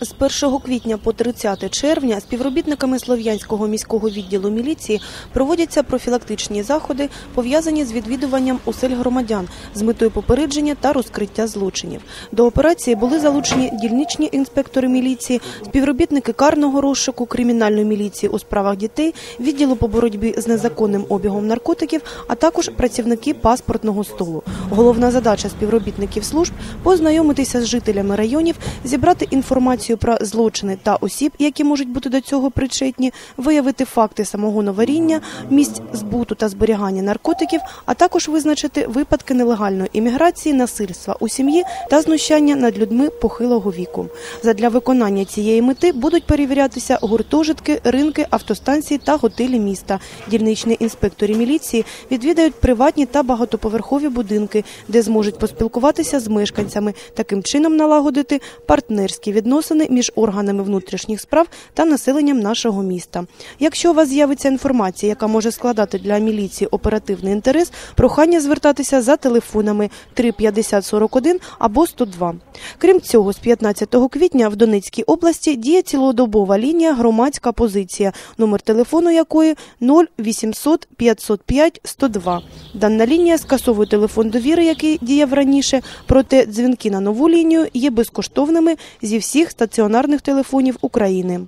З 1 квітня по 30 червня співробітниками Слов'янського міського відділу міліції проводяться профілактичні заходи, пов'язані з відвідуванням осель громадян з метою попередження та розкриття злочинів. До операції були залучені дільничні інспектори міліції, співробітники карного розшуку, кримінальної міліції у справах дітей, відділу по боротьбі з незаконним обігом наркотиків, а також працівники паспортного столу. Головна задача співробітників служб познайомитися з жителями районів, зібрати інформацію про злочини та осіб, які можуть бути до цього причетні, виявити факти самого варіння, місць збуту та зберігання наркотиків, а також визначити випадки нелегальної імміграції, насильства у сім'ї та знущання над людьми похилого віку. Задля виконання цієї мети будуть перевірятися гуртожитки, ринки, автостанції та готелі міста. Дільничні інспектори міліції відвідають приватні та багатоповерхові будинки, де зможуть поспілкуватися з мешканцями, таким чином налагодити партнерські відносини між органами внутрішніх справ та населенням нашого міста. Якщо у вас з'явиться інформація, яка може складати для міліції оперативний інтерес, прохання звертатися за телефонами 35041 або 102. Крім цього, з 15 квітня в Донецькій області діє цілодобова лінія громадська позиція, номер телефону якої 0800 505 102. Дана лінія скасовує телефон довіри, який діяв раніше, проте дзвінки на нову лінію є безкоштовними зі всіх стаціонарних телефонів України.